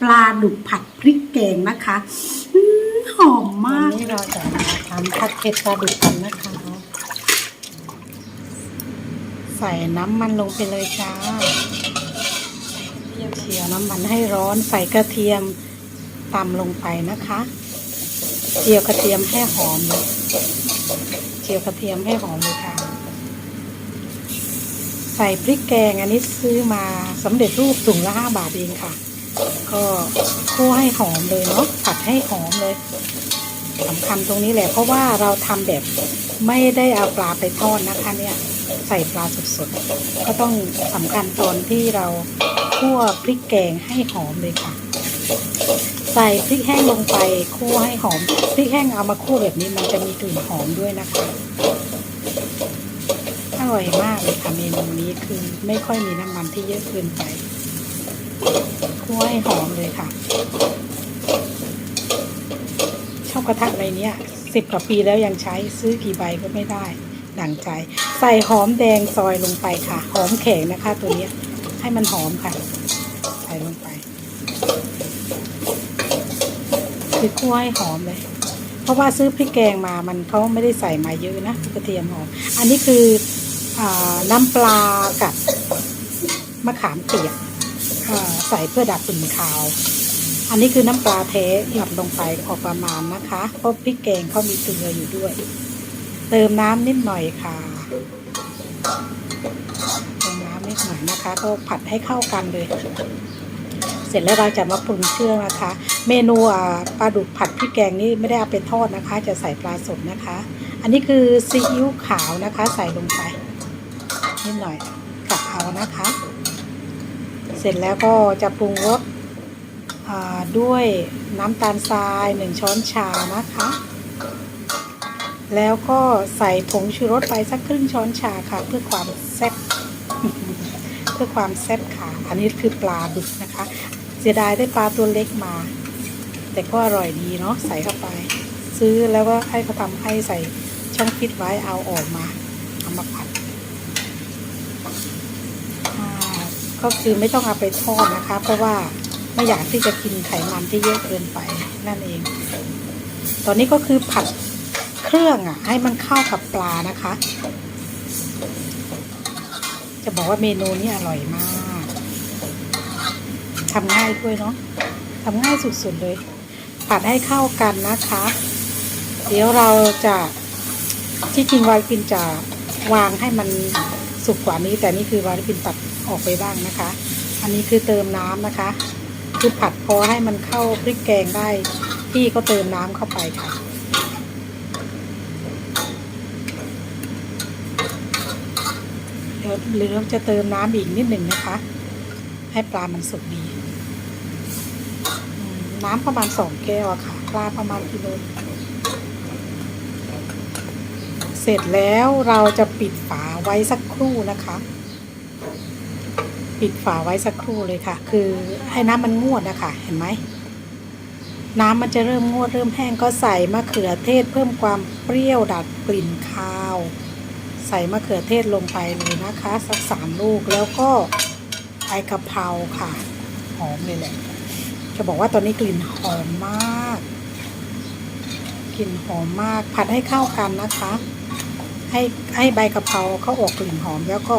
ปลาดุกผัดพริกแกงนะคะอืมหอมมาก นี้เราจะมาทำผัดเผ็ดปลาดุกกันนะคะ ใส่น้ำมันลงไปเลยจ้าเคี่ยวน้ำมันให้ร้อนใส่กระเทียมตำลงไปนะคะเจียวกระเทียมให้หอมเลยเจียวกระเทียมให้หอมเลยค่ะ ใส่พริกแกงอันนี้ซื้อมาสำเร็จรูปถุงละห้าบาทเองค่ะ ก็คั่วให้หอมเลยเนาะผัดให้หอมเลยสำคัญตรงนี้แหละเพราะว่าเราทำแบบไม่ได้เอาปลาไปทอดนะคะเนี่ยใส่ปลาสดๆ ก็ต้องสำคัญตอนที่เราคั่วพริกแกงให้หอมเลยค่ะ ใส่พริกแห้งลงไปคั่วให้หอม พริกแห้งเอามาคั่วแบบนี้มันจะมีกลิ่นหอมด้วยนะคะอร่อยมากเลยค่ะเมนูนี้คือไม่ค่อยมีน้ำมันที่เยอะเกินไป คั่วให้หอมเลยค่ะ ชอบกระทะใบเนี้ยสิบกว่าปีแล้วยังใช้ซื้อกี่ใบก็ไม่ได้ดั่งใจ ใส่หอมแดงซอยลงไปค่ะ หอมแข็งนะคะ ตัวเนี้ยให้มันหอมค่ะ ใส่ลงไปคือคั่วให้หอมเลย เพราะว่าซื้อพริกแกงมามันเขาไม่ได้ใส่มาเยอะนะกระเทียมหอม อันนี้คืออน้ำปลากับมะขามเปียก ใส่เพื่อดับกลิ่นคาว อันนี้คือน้ำปลาแท้หยอดลงไปพอประมาณนะคะเพราะพริกแกงเขามีเกลืออยู่ด้วย เติมน้ำนิดหน่อยค่ะเติมน้ำนิดหน่อยนะคะ ก็ผัดให้เข้ากันเลย เสร็จแล้วเราจะมาปรุงเครื่องนะคะ เมนูปลาดุกผัดพริกแกงนี่ไม่ได้เอาไปทอดนะคะ จะใส่ปลาสดนะคะ อันนี้คือซีอิ๊วขาวนะคะ ใส่ลงไปนิดหน่อยกะเอานะคะ เสร็จแล้วก็จะปรุงรสด้วยน้ำตาลทรายหนึ่งช้อนชานะคะ แล้วก็ใส่ผงชูรสไปสักครึ่งช้อนชาค่ะ เพื่อความแซ่บเพื่อความแซ่บค่ะ อันนี้คือปลาดุกนะคะ เสียดายได้ปลาตัวเล็กมา แต่ก็อร่อยดีเนาะใส่เข้าไป ซื้อแล้วก็ให้เขาทำให้ใส่ช่องฟิตไว้เอาออกมาเอามาผัด อ่า ก็คือไม่ต้องเอาไปทอดนะคะ เพราะว่าไม่อยากที่จะกินไขมันที่เยอะเกินไปนั่นเอง ตอนนี้ก็คือผัดเครื่องอะ ให้มันเข้ากับปลานะคะ จะบอกว่าเมนูนี้อร่อยมากทำง่ายด้วยเนาะทำง่ายสุดๆเลย ผัดให้เข้ากันนะคะ เดี๋ยวเราจะที่จริงวายกินจะวางให้มันสุกกว่านี้ แต่นี่คือวาริปินตัด ออกไปบ้างนะคะ อันนี้คือเติมน้ำนะคะ คือผัดพอให้มันเข้าพริกแกงได้พี่ก็เติมน้ำเข้าไปค่ะเดี๋ยวหรือจะเติมน้ำอีกนิดหนึ่งนะคะ ให้ปลามันสุกดี น้ำประมาณสองแก้วอะค่ะ ปลาประมาณกิโลเสร็จแล้วเราจะปิดฝาไว้สักครู่นะคะ ปิดฝาไว้สักครู่เลยค่ะ คือให้น้ำมันงวดนะคะเห็นไหมน้ำมันจะเริ่มงวดเริ่มแห้งก็ใส่มะเขือเทศเพิ่มความเปรี้ยวดัดกลิ่นคาว ใส่มะเขือเทศลงไปเลยนะคะ สักสามลูกแล้วก็ไอกะเพราค่ะ หอมเลยแหละ จะบอกว่าตอนนี้กลิ่นหอมมาก กลิ่นหอมมากผัดให้เข้ากันนะคะ ให้ให้ใบกะเพราเขาออกกลิ่นหอมแล้วก็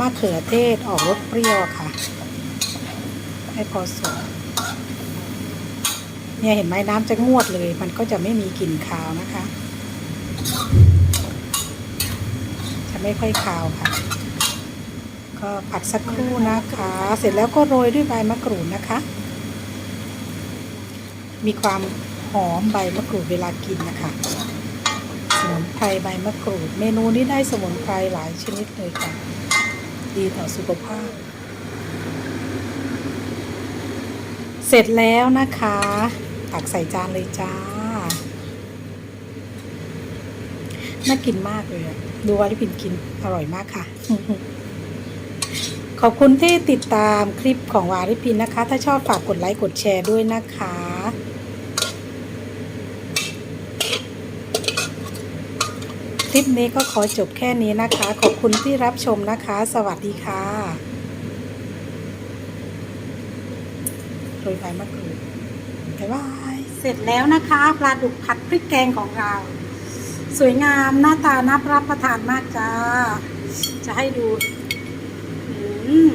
มะเขือเทศออกรสเปรี้ยวค่ะ ให้พอสุกเนี่ยเห็นไหมน้ำจะงวดเลย มันก็จะไม่มีกลิ่นคาวนะคะ จะไม่ค่อยคาวค่ะ ก็ผัดสักครู่นะคะ เสร็จแล้วก็โรยด้วยใบมะกรูดนะคะ มีความหอมใบมะกรูดเวลากินนะคะสมุนไพรใบมะกรูด เมนูนี้ได้สมุนไพรหลายชนิดเลยค่ะ ดีต่อสุขภาพ เสร็จแล้วนะคะ ตักใส่จานเลยจ้า น่ากินมากเลย ดูวาริพินกินอร่อยมากค่ะ ขอบคุณที่ติดตามคลิปของวาริพินนะคะ ถ้าชอบฝากกดไลค์กดแชร์ด้วยนะคะ ลิปนี้ก็ขอจบแค่นี้นะคะ ขอบคุณที่รับชมนะคะ สวัสดีค่ะโรยใบมะกรูดบ๊ายบายเสร็จแล้วนะคะปลาดุกผัดพริกแกงของเรา สวยงามหน้าตาน่ารับประทานมากจ้า จะให้ดู อืม